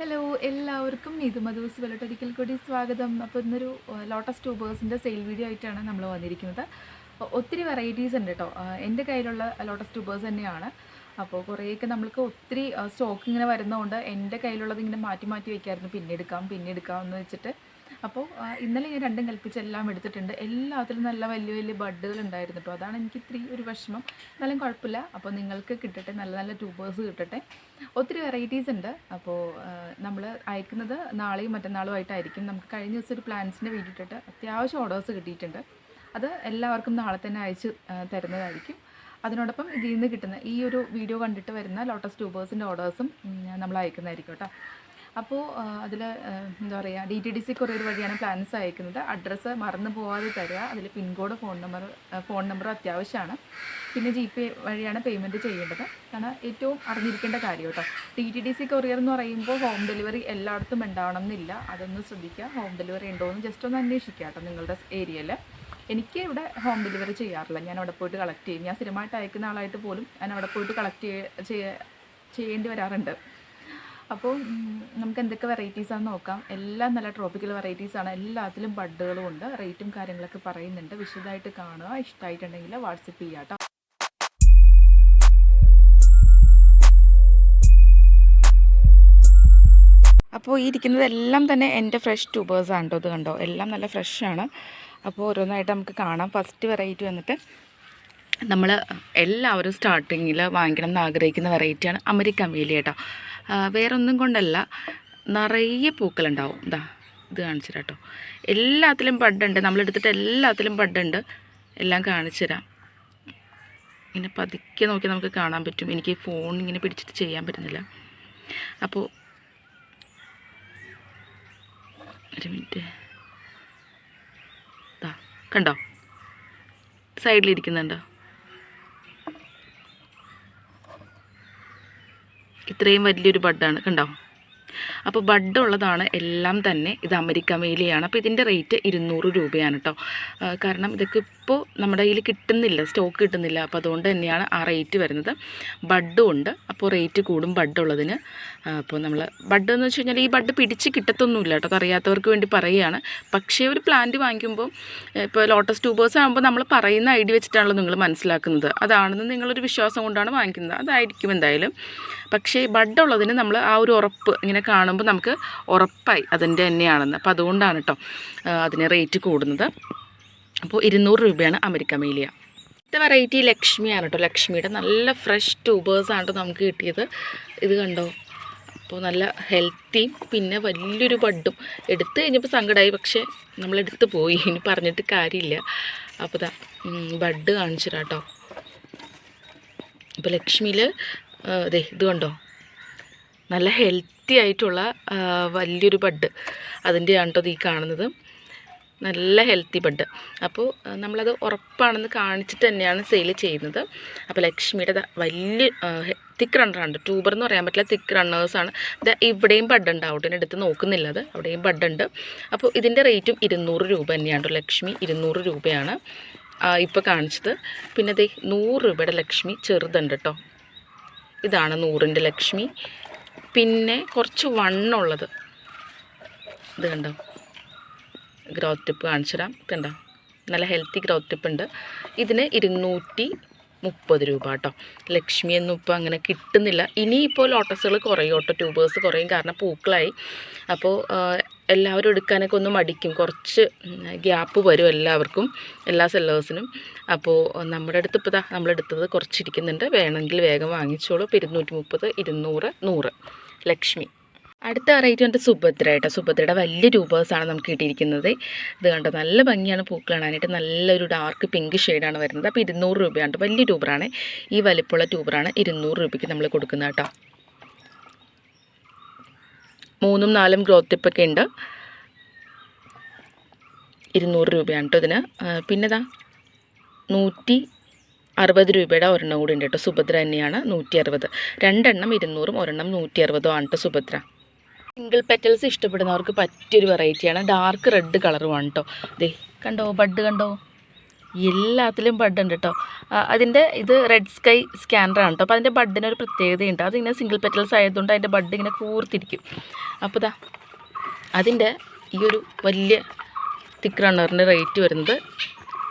Hello എല്ലാവർക്കും നീതു മധുസ് വെള്ളട്ടൊരിക്കൽ കൂടി സ്വാഗതം. അപ്പോൾ ഇന്നൊരു ലോട്ടസ് ട്യൂബേഴ്സിന്റെ സെയിൽ വീഡിയോ ആയിട്ടാണ് നമ്മൾ വന്നിരിക്കുന്നത്. ഒത്തിരി വെറൈറ്റീസ് ഉണ്ട് കേട്ടോ എന്റെ കയ്യിലുള്ള ലോട്ടസ് ട്യൂബേഴ്സ് തന്നെയാണ്. അപ്പോൾ കുറേയൊക്കെ നമ്മൾക്ക് ഒത്തിരി സ്റ്റോക്ക് ഇങ്ങനെ വരുന്നതുകൊണ്ട് എന്റെ കയ്യിലുള്ളത് ഇങ്ങനെ മാറ്റി മാറ്റി വയ്ക്കായിരുന്നു പിന്നെ എടുക്കാം പിന്നെ എടുക്കാം എന്ന് വെച്ചിട്ട് അപ്പോൾ ഇന്നലെ ഞാൻ രണ്ടും കൽപ്പിച്ച് എല്ലാം എടുത്തിട്ടുണ്ട്. എല്ലാത്തിലും നല്ല വലിയ വലിയ ബഡുകൾ ഉണ്ടായിരുന്നു കേട്ടോ അതാണ് എനിക്ക് ഇത്തിരി ഒരു വിഷമം. എന്നാലും കുഴപ്പമില്ല. അപ്പോൾ നിങ്ങൾക്ക് കിട്ടട്ടെ. നല്ല നല്ല ട്യൂബേഴ്സ് കിട്ടട്ടെ. ഒത്തിരി വെറൈറ്റീസ് ഉണ്ട്. അപ്പോൾ നമ്മൾ അയക്കുന്നത് നാളെയും മറ്റന്നാളും ആയിട്ടായിരിക്കും നമുക്ക് കഴിഞ്ഞ ദിവസം ഒരു പ്ലാൻസിന്റെ വീഡിയോ അത്യാവശ്യം ഓർഡേഴ്സ് കിട്ടിയിട്ടുണ്ട്. അത് എല്ലാവർക്കും നാളെ തന്നെ അയച്ച് തരുന്നതായിരിക്കും. അതിനോടൊപ്പം ഇതിൽ നിന്ന് കിട്ടുന്ന ഈ ഒരു വീഡിയോ കണ്ടിട്ട് വരുന്ന ലോട്ടസ് ട്യൂബേഴ്സിന്റെ ഓർഡേഴ്സും നമ്മൾ അയക്കുന്നതായിരിക്കും കേട്ടോ അപ്പോൾ അതിൽ എന്താ പറയുക D T D C courier വഴിയാണ് പ്ലാൻസ് അയക്കുന്നത്. അഡ്രസ്സ് മറന്നു പോവാതെ തരിക അതിൽ pincode phone number phone number അത്യാവശ്യമാണ്. പിന്നെ ജി പേ വഴിയാണ് പേയ്മെന്റ് ചെയ്യേണ്ടത്. കാരണം ഏറ്റവും അറിഞ്ഞിരിക്കേണ്ട കാര്യം കേട്ടോ. D T D C courier എന്ന് പറയുമ്പോൾ ഹോം ഡെലിവറി എല്ലായിടത്തും ഉണ്ടാവണം എന്നില്ല അതൊന്ന് ശ്രദ്ധിക്കുക. ഹോം ഡെലിവറി ഉണ്ടോ എന്ന് ജസ്റ്റ് ഒന്ന് അന്വേഷിക്കുക കേട്ടോ നിങ്ങളുടെ ഏരിയയിൽ എനിക്ക് ഇവിടെ ഹോം ഡെലിവറി ചെയ്യാറില്ല. ഞാൻ അവിടെ പോയിട്ട് കളക്ട് ചെയ്യും. ഞാൻ സ്ഥിരമായിട്ട് അയക്കുന്ന ആളായിട്ട് പോലും ഞാൻ അവിടെ പോയിട്ട് കളക്ട് ചെയ്യേണ്ടി വരാറുണ്ട്. അപ്പോൾ നമുക്ക് എന്തൊക്കെ വെറൈറ്റീസ് ആണെന്ന് നോക്കാം. എല്ലാം നല്ല ട്രോപ്പിക്കൽ വെറൈറ്റീസ് ആണ്. എല്ലാത്തിലും ബഡ്ഡുകളും ഉണ്ട്. റേറ്റും കാര്യങ്ങളൊക്കെ പറയുന്നുണ്ട്. വിശദമായിട്ട് കാണുക. ഇഷ്ടമായിട്ടുണ്ടെങ്കിൽ വാട്സപ്പ് ചെയ്യാം കേട്ടോ അപ്പോൾ ഈ ഇരിക്കുന്നതെല്ലാം തന്നെ എന്റെ ഫ്രഷ് ട്യൂബേഴ്സ് ആണ് കേട്ടോ ഇത് കണ്ടോ? എല്ലാം നല്ല ഫ്രഷാണ് അപ്പോൾ ഓരോന്നായിട്ട് നമുക്ക് കാണാം. ഫസ്റ്റ് വെറൈറ്റി വന്നിട്ട് നമ്മൾ എല്ലാവരും സ്റ്റാർട്ടിങ്ങിൽ വാങ്ങിക്കണം എന്ന് ആഗ്രഹിക്കുന്ന വെറൈറ്റിയാണ് അമരിക്കൻ വേലി കേട്ടോ വേറെ വേറൊന്നും കൊണ്ടല്ല നിറയെ പൂക്കളുണ്ടാവും. ഇതാ ഇത് കാണിച്ചു കേട്ടോ എല്ലാത്തിലും ബഡുണ്ട് നമ്മളെടുത്തിട്ട് എല്ലാത്തിലും ബഡുണ്ട് എല്ലാം കാണിച്ചു തരാം. ഇങ്ങനെ പതുക്കെ നോക്കി നമുക്ക് കാണാൻ പറ്റും. എനിക്ക് ഫോൺ ഇങ്ങനെ പിടിച്ചിട്ട് ചെയ്യാൻ പറ്റുന്നില്ല. അപ്പോൾ ഒരു മിനിറ്റ്. കണ്ടോ? സൈഡിലിരിക്കുന്നുണ്ടോ? ഇത്രയും വലിയൊരു ബഡാണ് കണ്ടോ? അപ്പോൾ ബഡ് ഉള്ളതാണ് എല്ലാം തന്നെ ഇത് അമേരിക്ക മേലിയാണ്. അപ്പോൾ ഇതിന്റെ റേറ്റ് ഇരുന്നൂറ് രൂപയാണ് കേട്ടോ കാരണം ഇതൊക്കെ ഇപ്പോൾ നമ്മുടെ കയ്യിൽ കിട്ടുന്നില്ല സ്റ്റോക്ക് കിട്ടുന്നില്ല. അപ്പോൾ അതുകൊണ്ട് തന്നെയാണ് ആ റേറ്റ് വരുന്നത്. ബഡും ഉണ്ട് അപ്പോൾ റേറ്റ് കൂടും ബഡ് ഉള്ളതിന് അപ്പോൾ നമ്മൾ ബഡ് എന്ന് വെച്ച് കഴിഞ്ഞാൽ ഈ ബഡ് പിടിച്ച് കിട്ടത്തൊന്നുമില്ല കേട്ടോ അറിയാത്തവർക്ക് വേണ്ടി പറയുകയാണ് പക്ഷേ ഒരു പ്ലാന്റ് വാങ്ങിക്കുമ്പോൾ ഇപ്പോൾ ലോട്ടസ് ട്യൂബേഴ്സ് ആകുമ്പോൾ നമ്മൾ പറയുന്ന ഐഡിയ വെച്ചിട്ടാണല്ലോ നിങ്ങൾ മനസ്സിലാക്കുന്നത്. അതാണെന്ന് നിങ്ങളൊരു വിശ്വാസം കൊണ്ടാണ് വാങ്ങിക്കുന്നത്. അതായിരിക്കും എന്തായാലും. പക്ഷേ ബഡ് ഉള്ളതിന് നമ്മൾ ആ ഒരു ഉറപ്പ് ഇങ്ങനെ കാണുമ്പോൾ നമുക്ക് ഉറപ്പായി അതിന്റെ തന്നെയാണെന്ന്. അപ്പോൾ അതുകൊണ്ടാണ് കേട്ടോ അതിന് റേറ്റ് കൂടുന്നത്. അപ്പോൾ ഇരുന്നൂറ് രൂപയാണ് അമേരിക്ക മേലിയ. അടുത്ത വെറൈറ്റി ലക്ഷ്മിയാണ് കേട്ടോ ലക്ഷ്മിയുടെ നല്ല ഫ്രഷ് ട്യൂബേഴ്സാണ് കേട്ടോ നമുക്ക് കിട്ടിയത്. ഇത് കണ്ടോ? അപ്പോൾ നല്ല ഹെൽത്തിയും പിന്നെ വലിയൊരു ബഡും. എടുത്തു കഴിഞ്ഞപ്പോൾ സങ്കടമായി പക്ഷേ നമ്മളെടുത്ത് പോയി. ഇനി പറഞ്ഞിട്ട് കാര്യമില്ല. അപ്പോൾ ബഡ് കാണിച്ചിട്ടാട്ടോ അപ്പോൾ ലക്ഷ്മിയിൽ അതെ ഇത് കണ്ടോ? നല്ല ഹെൽത്തി ആയിട്ടുള്ള വലിയൊരു ബഡ് അതിന്റെയാണ് കേട്ടോ ഈ കാണുന്നത്? നല്ല ഹെൽത്തി ബഡ് അപ്പോൾ നമ്മളത് ഉറപ്പാണെന്ന് കാണിച്ചിട്ട് തന്നെയാണ് സെയിൽ ചെയ്യുന്നത്. അപ്പോൾ ലക്ഷ്മിയുടെ വലിയ തിക്ക് റണ്ണറാണ് ട്യൂബർ എന്ന് പറയാൻ പറ്റില്ല തിക്ക് റണ്ണേഴ്സാണ് ഇത് ഇവിടെയും ബഡ് ഉണ്ട് കേട്ടോ എടുത്ത് നോക്കുന്നില്ലത് അവിടെയും ബഡ് ഉണ്ട്. അപ്പോൾ ഇതിന്റെ റേറ്റും ഇരുന്നൂറ് രൂപ തന്നെയാണ് ലക്ഷ്മി ഇരുന്നൂറ് രൂപയാണ് ഇപ്പോൾ കാണിച്ചത്. പിന്നെ ദേ നൂറ് രൂപയുടെ ലക്ഷ്മി ചെറുതുണ്ട് കേട്ടോ. ഇതാണ് നൂറിന്റെ ലക്ഷ്മി. പിന്നെ കുറച്ച് വണ്ണുള്ളത് ഇത് കണ്ടോ? ഗ്രോത്ത് ടിപ്പ് കാണിച്ചു തരാം കണ്ടോ? നല്ല ഹെൽത്തി ഗ്രോത്ത് ടിപ്പ് ഉണ്ട്. ഇതിന് ഇരുന്നൂറ്റി മുപ്പത് രൂപ കേട്ടോ. ലക്ഷ്മി ഒന്നും ഇപ്പോൾ അങ്ങനെ കിട്ടുന്നില്ല. ഇനിയിപ്പോൾ ലോട്ടസുകൾ കുറയും ഓട്ടോ ട്യൂബേഴ്സ് കുറയും കാരണം പൂക്കളായി. അപ്പോൾ എല്ലാവരും എടുക്കാനൊക്കെ ഒന്ന് മടിക്കും. കുറച്ച് ഗ്യാപ്പ് വരും എല്ലാവർക്കും എല്ലാ സെല്ലേഴ്സിനും. അപ്പോൾ നമ്മുടെ അടുത്ത് ഇപ്പോൾ ഇതാ നമ്മളെടുത്തത് കുറച്ചിരിക്കുന്നുണ്ട്. വേണമെങ്കിൽ വേഗം വാങ്ങിച്ചോളൂ. ഇപ്പോൾ ഇരുന്നൂറ്റി മുപ്പത് ഇരുന്നൂറ് നൂറ്. ലക്ഷ്മി. അടുത്ത വെറൈറ്റി വന്നിട്ട് സുഭദ്ര കേട്ടോ. സുഭദ്രയുടെ വലിയ രൂപേഴ്സാണ് നമുക്ക് കിട്ടിയിരിക്കുന്നത്. ഇത് കണ്ടോ നല്ല ഭംഗിയാണ് പൂക്കൾ കാണാനായിട്ട്. നല്ലൊരു ഡാർക്ക് പിങ്ക് ഷെയ്ഡാണ് വരുന്നത്. അപ്പോൾ ഇരുന്നൂറ് രൂപയാണ്. വലിയ ട്യൂബറാണ് ഈ വലിപ്പമുള്ള ട്യൂബറാണ് ഇരുന്നൂറ് രൂപയ്ക്ക് നമ്മൾ കൊടുക്കുന്നത് കേട്ടോ. മൂന്നും നാലും ഗ്രോത്ത് ടിപ്പൊക്കെ ഉണ്ട്. ഇരുന്നൂറ് രൂപയാണ് കേട്ടോ ഇതിന്. പിന്നെതാ നൂറ്റി അറുപത് രൂപയുടെ ഒരെണ്ണം കൂടി ഉണ്ട് കേട്ടോ. സുഭദ്ര തന്നെയാണ് നൂറ്റി അറുപത്. രണ്ടെണ്ണം ഇരുന്നൂറും ഒരെണ്ണം നൂറ്റി അറുപതും ആണ് കേട്ടോ സുഭദ്ര. സിംഗിൾ പെറ്റൽസ് ഇഷ്ടപ്പെടുന്നവർക്ക് പറ്റിയൊരു വെറൈറ്റിയാണ് ഡാർക്ക് റെഡ് കളറുമാണ് കേട്ടോ ദേ കണ്ടോ ബഡ് കണ്ടോ? എല്ലാത്തിലും ബഡ് ഉണ്ട് കേട്ടോ അതിന്റെ ഇത് റെഡ് സ്കൈ സ്കാനറാണ് കേട്ടോ അപ്പോൾ അതിന്റെ ബഡിന് ഒരു പ്രത്യേകതയുണ്ട്. അതിങ്ങനെ സിംഗിൾ പെറ്റൽസ് ആയതുകൊണ്ട് അതിന്റെ ബഡ് ഇങ്ങനെ കൂർത്തിരിക്കും. അപ്പോൾ ഇതാ അതിന്റെ ഈ ഒരു വലിയ തിക്ക് റണ്ണറിന്റെ റേറ്റ് വരുന്നത്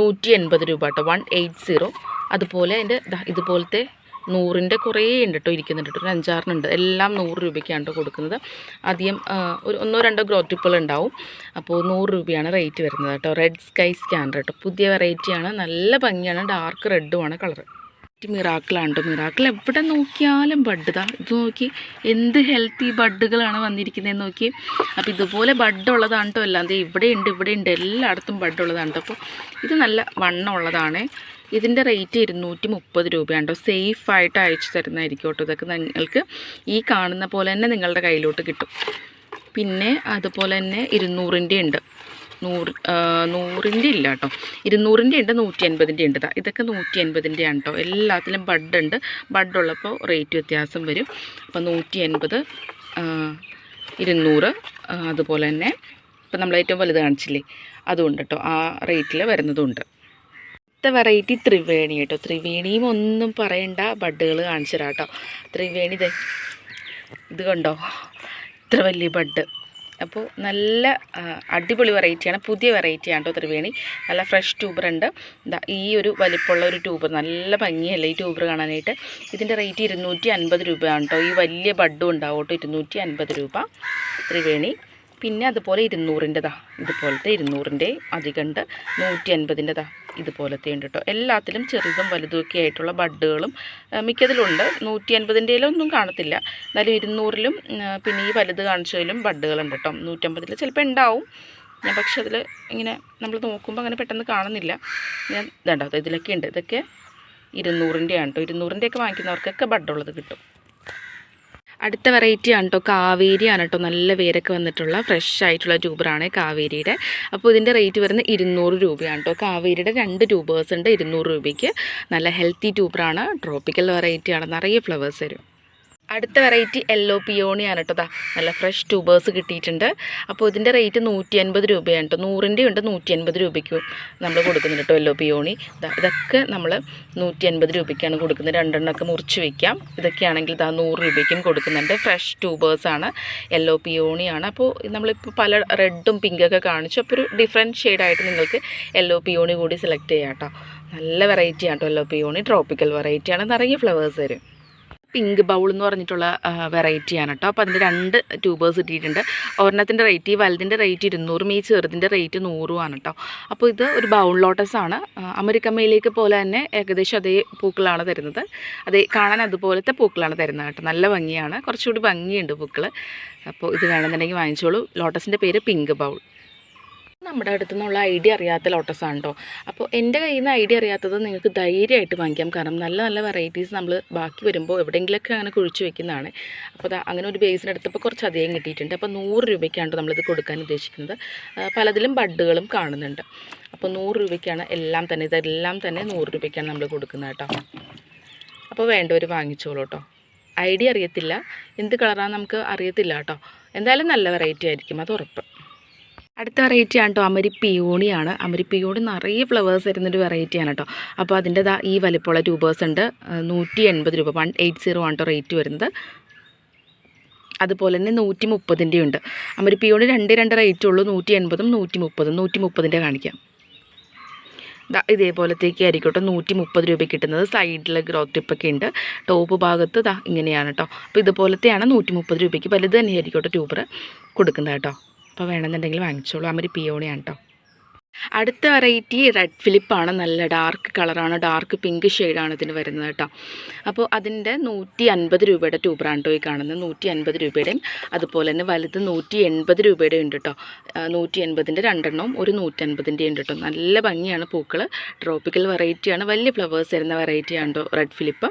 നൂറ്റി എൺപത് രൂപ കേട്ടോ വൺ എയ്റ്റ് സീറോ അതുപോലെ അതിന്റെ ഇതുപോലത്തെ നൂറിന്റെ കുറേ ഉണ്ട് കേട്ടോ ഇരിക്കുന്നുണ്ട് കേട്ടോ. ഒരു അഞ്ചാറിനുണ്ട് എല്ലാം നൂറ് രൂപയ്ക്കാണ് കേട്ടോ കൊടുക്കുന്നത്. ആദ്യം ഒരു ഒന്നോ രണ്ടോ ഗ്രോറ്റിപ്പുകൾ ഉണ്ടാവും. അപ്പോൾ നൂറ് രൂപയാണ് റേറ്റ് വരുന്നത് കേട്ടോ. റെഡ് സ്കൈ സ്കാനർ കേട്ടോ. പുതിയ വെറൈറ്റിയാണ്. നല്ല ഭംഗിയാണ്. ഡാർക്ക് റെഡുമാണ് കളർ മിറാക്കിളാണ് കേട്ടോ മിറാക്കിൾ എവിടെ നോക്കിയാലും ബഡ് ഇതാ ഇത് നോക്കി എന്ത് ഹെൽത്തി ബഡുകളാണ് വന്നിരിക്കുന്നതെന്ന് നോക്കി. അപ്പോൾ ഇതുപോലെ ബഡ് ഉള്ളതാണ് കേട്ടോ എല്ലാം. ഇവിടെ ഉണ്ട് ഇവിടെ ഉണ്ട്. എല്ലായിടത്തും ബഡ് ഉള്ളതാണ് അപ്പോൾ ഇത് നല്ല വണ്ണം ഉള്ളതാണ്. ഇതിന്റെ റേറ്റ് ഇരുന്നൂറ്റി മുപ്പത് രൂപയാണ് കേട്ടോ സേഫായിട്ട് അയച്ചു തരുന്നതായിരിക്കും കേട്ടോ ഇതൊക്കെ നിങ്ങൾക്ക് ഈ കാണുന്ന പോലെ തന്നെ നിങ്ങളുടെ കയ്യിലോട്ട് കിട്ടും. പിന്നെ അതുപോലെ തന്നെ ഇരുന്നൂറിന്റെ ഉണ്ട്. നൂറ് നൂറിന്റെ ഇല്ല കേട്ടോ. ഇരുന്നൂറിന്റെ ഉണ്ട് നൂറ്റി അൻപതിന്റെ ഉണ്ട് ഇതൊക്കെ നൂറ്റി അൻപതിന്റെ ആണ് കേട്ടോ. എല്ലാത്തിലും ബഡ് ഉണ്ട്. ബഡ് ഉള്ളപ്പോൾ റേറ്റ് വ്യത്യാസം വരും. അപ്പോൾ നൂറ്റി അൻപത് ഇരുന്നൂറ് അതുപോലെ തന്നെ ഇപ്പം നമ്മൾ ഏറ്റവും വലുത് കാണിച്ചില്ലേ? അതുകൊണ്ട് കേട്ടോ. ആ റേറ്റിൽ വരുന്നതുണ്ട്. അടുത്ത വെറൈറ്റി ത്രിവേണി കേട്ടോ. ത്രിവേണിയും ഒന്നും പറയണ്ട. ബഡുകൾ കാണിച്ചു തരാം കേട്ടോ. ത്രിവേണി ഇത് കണ്ടോ? ഇത്ര വലിയ ബഡ്. അപ്പോൾ നല്ല അടിപൊളി വെറൈറ്റിയാണ് പുതിയ വെറൈറ്റിയാണ് കേട്ടോ ത്രിവേണി. നല്ല ഫ്രഷ് ട്യൂബർ ഉണ്ട് ഈ ഒരു വലിപ്പമുള്ള ഒരു ട്യൂബർ നല്ല ഭംഗിയല്ലേ ഈ ട്യൂബർ കാണാനായിട്ട്? ഇതിന്റെ റേറ്റ് ഇരുന്നൂറ്റി അൻപത് രൂപയാണ് ഈ വലിയ ബഡും ഉണ്ടാവും കേട്ടോ ഇരുന്നൂറ്റി അൻപത് രൂപ ത്രിവേണി. പിന്നെ അതുപോലെ ഇരുന്നൂറിന്റെതാ ഇതുപോലത്തെ ഇരുന്നൂറിന്റെ അധികമുണ്ട് നൂറ്റി അൻപതിന്റെതാ ഇതുപോലത്തെ ഉണ്ട് കേട്ടോ. എല്ലാത്തിലും ചെറുതും വലുതുമൊക്കെ ആയിട്ടുള്ള ബഡുകളും മിക്കതിലുണ്ട്. നൂറ്റി അൻപതിന്റെയിലൊന്നും കാണത്തില്ല. എന്നാലും ഇരുന്നൂറിലും പിന്നെ ഈ വലുത് കാണിച്ചതിലും ബഡുകളുണ്ട് കേട്ടോ. നൂറ്റമ്പതിൽ ചിലപ്പോൾ ഉണ്ടാവും. ഞാൻ പക്ഷെ അതിൽ ഇങ്ങനെ നമ്മൾ നോക്കുമ്പോൾ അങ്ങനെ പെട്ടെന്ന് കാണുന്നില്ല. ഞാൻ ഇതുണ്ടാവും ഇതിലൊക്കെ ഉണ്ട്. ഇതൊക്കെ ഇരുന്നൂറിന്റെയാണ് കേട്ടോ. ഇരുന്നൂറിന്റെയൊക്കെ വാങ്ങിക്കുന്നവർക്കൊക്കെ ബഡുള്ളത് കിട്ടും. അടുത്ത വെറൈറ്റി ആണ് കേട്ടോ കാവേരിയാണ് കേട്ടോ നല്ല വേരൊക്കെ വന്നിട്ടുള്ള ഫ്രഷ് ആയിട്ടുള്ള ട്യൂബറാണ് കാവേരിയുടെ. അപ്പോൾ ഇതിന്റെ റേറ്റ് വരുന്നത് ഇരുന്നൂറ് രൂപയാണ് കേട്ടോ കാവേരിയുടെ രണ്ട് ട്യൂബേഴ്സ് ഉണ്ട് ഇരുന്നൂറ് രൂപയ്ക്ക്. നല്ല ഹെൽത്തി ട്യൂബറാണ് ട്രോപ്പിക്കൽ വെറൈറ്റിയാണ് നിറയെ ഫ്ലവേഴ്സ് വരും അടുത്ത വെറൈറ്റി യെല്ലോ പിയോണിയാണ് കേട്ടോ നല്ല ഫ്രഷ് ട്യൂബേഴ്സ് കിട്ടിയിട്ടുണ്ട്. അപ്പോൾ ഇതിന്റെ റേറ്റ് നൂറ്റി അൻപത് രൂപയാണ് കേട്ടോ. നൂറിന്റെ ഉണ്ട് നൂറ്റി അൻപത് രൂപയ്ക്കും നമ്മൾ കൊടുക്കുന്നുണ്ട് കേട്ടോ യെല്ലോ പിയോണി ഇതൊക്കെ നമ്മൾ നൂറ്റി അൻപത് രൂപയ്ക്കാണ് കൊടുക്കുന്നത്. രണ്ടെണ്ണമൊക്കെ മുറിച്ച് വയ്ക്കാം ഇതൊക്കെയാണെങ്കിൽ ഇതാ നൂറ് രൂപയ്ക്കും കൊടുക്കുന്നുണ്ട്. ഫ്രഷ് ട്യൂബേഴ്സാണ് യെല്ലോ പിയോണിയാണ് അപ്പോൾ നമ്മളിപ്പോൾ പല റെഡും പിങ്കൊക്കെ കാണിച്ചു. അപ്പോൾ ഒരു ഡിഫറെന്റ് ഷെയ്ഡായിട്ട് നിങ്ങൾക്ക് യെല്ലോ പിയോണി കൂടി സെലക്ട് ചെയ്യാം കേട്ടോ. നല്ല വെറൈറ്റിയാണ് കേട്ടോ യെല്ലോ പിയോണി ട്രോപ്പിക്കൽ വെറൈറ്റിയാണ് നിറയെ ഫ്ലവേഴ്സ് വരും. പിങ്ക് ബൗൾ എന്ന് പറഞ്ഞിട്ടുള്ള വെറൈറ്റിയാണ് കേട്ടോ അപ്പോൾ അതിന്റെ രണ്ട് ട്യൂബേഴ്സ് കിട്ടിയിട്ടുണ്ട്. ഒരെണ്ണത്തിന്റെ റേറ്റ് ഈ വലുതിന്റെ റേറ്റ് ഇരുന്നൂറും ഈ ചെറുതിന്റെ റേറ്റ് നൂറുമാണ് കേട്ടോ അപ്പോൾ ഇത് ഒരു ബൗൾ ലോട്ടസ് ആണ്. ആ, അമരിക്കമ്മയിലേക്ക് പോലെ തന്നെ ഏകദേശം അതേ പൂക്കളാണ് തരുന്നത്. അതേ കാണാൻ അതുപോലത്തെ പൂക്കളാണ് തരുന്നത് കേട്ടോ. നല്ല ഭംഗിയാണ്. കുറച്ചുകൂടി ഭംഗിയുണ്ട് പൂക്കൾ അപ്പോൾ ഇത് വേണമെന്നുണ്ടെങ്കിൽ വാങ്ങിച്ചോളൂ. ലോട്ടസിന്റെ പേര് പിങ്ക് ബൗൾ. നമ്മുടെ അടുത്തു നിന്നുള്ള ഐഡിയ അറിയാത്ത ലോട്ടസാണ് കേട്ടോ അപ്പോൾ എന്റെ കയ്യിൽ നിന്ന് ഐഡിയ അറിയാത്തത് നിങ്ങൾക്ക് ധൈര്യമായിട്ട് വാങ്ങിക്കാം. കാരണം നല്ല നല്ല വെറൈറ്റീസ് നമ്മൾ ബാക്കി വരുമ്പോൾ എവിടെയെങ്കിലുമൊക്കെ അങ്ങനെ കുഴിച്ച് വെക്കുന്നതാണ്. അപ്പോൾ അങ്ങനെ ഒരു ബേസിനെടുത്തപ്പോൾ കുറച്ച് അധികം കിട്ടിയിട്ടുണ്ട്. അപ്പോൾ നൂറ് രൂപയ്ക്കാണ് നമ്മളിത് കൊടുക്കാൻ ഉദ്ദേശിക്കുന്നത്. പലതിലും ബഡ്ഡുകളും കാണുന്നുണ്ട്. അപ്പോൾ നൂറ് രൂപയ്ക്കാണ് എല്ലാം തന്നെ ഇതെല്ലാം തന്നെ നൂറ് രൂപയ്ക്കാണ് നമ്മൾ കൊടുക്കുന്നത് കേട്ടോ അപ്പോൾ വേണ്ടവർ വാങ്ങിച്ചോളൂ കേട്ടോ ഐഡിയ അറിയത്തില്ല. എന്ത് കളറാണെന്ന് നമുക്ക് അറിയത്തില്ല കേട്ടോ എന്തായാലും നല്ല വെറൈറ്റി ആയിരിക്കും. അത് ഉറപ്പ്. അടുത്ത വെറൈറ്റി ആണ് കേട്ടോ അമരി പിയോണിയാണ് അമരി പിയോണി നിറയെ ഫ്ലവേഴ്സ് വരുന്നൊരു വെറൈറ്റിയാണ് കേട്ടോ അപ്പോൾ അതിന്റെ ഈ വലിപ്പമുള്ള ട്യൂബേഴ്സ് ഉണ്ട്. നൂറ്റി എൺപത് രൂപ. വൺ എയ്റ്റ് സീറോ ആണ് കേട്ടോ റേറ്റ് വരുന്നത്. അതുപോലെ തന്നെ നൂറ്റി മുപ്പതിന്റെ ഉണ്ട്. അമരി പിയോണി രണ്ട് രണ്ട് റേറ്റ് ഉള്ളൂ. നൂറ്റി എൺപതും നൂറ്റി മുപ്പതും നൂറ്റി മുപ്പതിന്റെ കാണിക്കാം ഇതേപോലത്തേക്ക് ആയിരിക്കും കേട്ടോ നൂറ്റി മുപ്പത് രൂപ കിട്ടുന്നത് സൈഡിൽ ഗ്രോത്ത് ടിപ്പൊക്കെ ഉണ്ട്. ടോപ്പ് ഭാഗത്ത് ദാ ഇങ്ങനെയാണ് കേട്ടോ അപ്പോൾ ഇതുപോലത്തെയാണ് നൂറ്റി മുപ്പത് രൂപയ്ക്ക് വലുത് തന്നെയായിരിക്കും കേട്ടോ ട്യൂബർ കൊടുക്കുന്നത് കേട്ടോ അപ്പോൾ വേണമെന്നുണ്ടെങ്കിൽ വാങ്ങിച്ചോളൂ. അമരി പിയോണിയാണ് കേട്ടോ അടുത്ത വെറൈറ്റി റെഡ് ഫിലിപ്പാണ് നല്ല ഡാർക്ക് കളറാണ് ഡാർക്ക് പിങ്ക് ഷെയ്ഡാണ് ഇതിന് വരുന്നത് കേട്ടോ അപ്പോൾ അതിന്റെ നൂറ്റി അൻപത് രൂപയുടെ ട്യൂബറാണ് കേട്ടോ ഈ കാണുന്നത്. നൂറ്റി അൻപത് രൂപയുടെയും അതുപോലെ തന്നെ വലുത് നൂറ്റി എൺപത് രൂപയുടെ ഉണ്ട് കേട്ടോ നൂറ്റി എൺപതിന്റെ രണ്ടെണ്ണവും ഒരു നൂറ്റി അൻപതിന്റെ ഉണ്ട് കേട്ടോ നല്ല ഭംഗിയാണ് പൂക്കൾ ട്രോപ്പിക്കൽ വെറൈറ്റിയാണ് വലിയ ഫ്ലവേഴ്സ് വരുന്ന വെറൈറ്റിയാണ് കേട്ടോ റെഡ് ഫിലിപ്പ്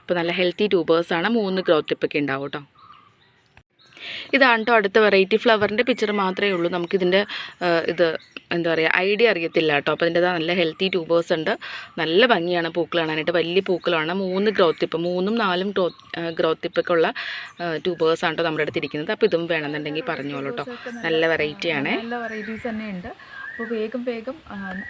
അപ്പോൾ നല്ല ഹെൽത്തി ട്യൂബേഴ്സാണ് മൂന്ന് ഗ്രോത്ത് ടിപ്പൊക്കെ ഉണ്ടാവും കേട്ടോ ഇതാണ് കേട്ടോ അടുത്ത വെറൈറ്റി ഫ്ലവറിന്റെ പിക്ചർ മാത്രമേ ഉള്ളൂ. നമുക്കിതിന്റെ ഇത് എന്താ പറയുക ഐഡിയ അറിയത്തില്ല കേട്ടോ അപ്പോൾ ഇതിന്റെ നല്ല ഹെൽത്തി ട്യൂബേഴ്സ് ഉണ്ട്. നല്ല ഭംഗിയാണ് പൂക്കൾ കാണാനായിട്ട്. വലിയ പൂക്കളാണ്. മൂന്ന് ഗ്രോത്ത് ടിപ്പ് മൂന്നും നാലും ഗ്രോത്ത് ഗ്രോത്ത് ഉള്ള ട്യൂബേഴ്സാണ് കേട്ടോ നമ്മുടെ അടുത്ത് ഇരിക്കുന്നത്. അപ്പോൾ ഇതും വേണമെന്നുണ്ടെങ്കിൽ പറഞ്ഞോളൂ കേട്ടോ നല്ല വെറൈറ്റിയാണ് നല്ല വെറൈറ്റീസ് തന്നെ ഉണ്ട്. അപ്പോൾ വേഗം വേഗം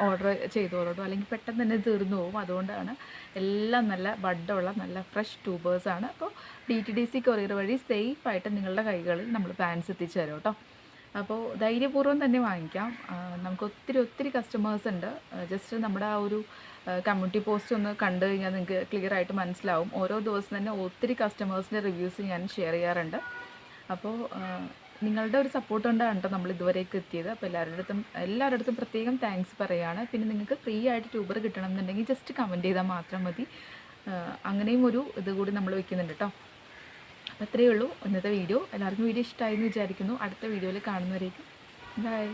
ഓർഡർ ചെയ്തോളൂ അല്ലെങ്കിൽ പെട്ടെന്ന് തന്നെ തീർന്നു പോകും. അതുകൊണ്ടാണ് എല്ലാം നല്ല ബഡുള്ള നല്ല ഫ്രഷ് ട്യൂബേഴ്സാണ് അപ്പോൾ D T D C courier വഴി സേഫായിട്ട് നിങ്ങളുടെ കൈകളിൽ നമ്മൾ പാൻസ് എത്തിച്ചു തരും കേട്ടോ. അപ്പോൾ ധൈര്യപൂർവം തന്നെ വാങ്ങിക്കാം. നമുക്ക് ഒത്തിരി ഒത്തിരി കസ്റ്റമേഴ്സ് ഉണ്ട്. ജസ്റ്റ് നമ്മുടെ ആ ഒരു കമ്മ്യൂണിറ്റി പോസ്റ്റ് ഒന്ന് കണ്ടു കഴിഞ്ഞാൽ നിങ്ങൾക്ക് ക്ലിയർ ആയിട്ട് മനസ്സിലാവും. ഓരോ ദിവസം തന്നെ ഒത്തിരി കസ്റ്റമേഴ്സിന്റെ റിവ്യൂസ് ഞാൻ ഷെയർ ചെയ്യാറുണ്ട്. അപ്പോൾ നിങ്ങളുടെ ഒരു സപ്പോർട്ട് കൊണ്ടാണ് കേട്ടോ നമ്മൾ ഇതുവരേക്ക് എത്തിയത്. അപ്പോൾ എല്ലാവരുടെ അടുത്തും എല്ലാവരുടെ അടുത്തും പ്രത്യേകം താങ്ക്സ് പറയുകയാണ് പിന്നെ നിങ്ങൾക്ക് ഫ്രീ ആയിട്ട് ട്യൂബർ കിട്ടണം എന്നുണ്ടെങ്കിൽ ജസ്റ്റ് കമന്റ് ചെയ്താൽ മാത്രം മതി. അങ്ങനെയും ഒരു ഇത് കൂടി നമ്മൾ വെക്കുന്നുണ്ട് കേട്ടോ അപ്പോൾ അത്രയേ ഉള്ളൂ ഇന്നത്തെ വീഡിയോ എല്ലാവർക്കും വീഡിയോ ഇഷ്ടമായി എന്ന് വിചാരിക്കുന്നു. അടുത്ത വീഡിയോയിൽ കാണുന്നവരേക്കും. ബൈ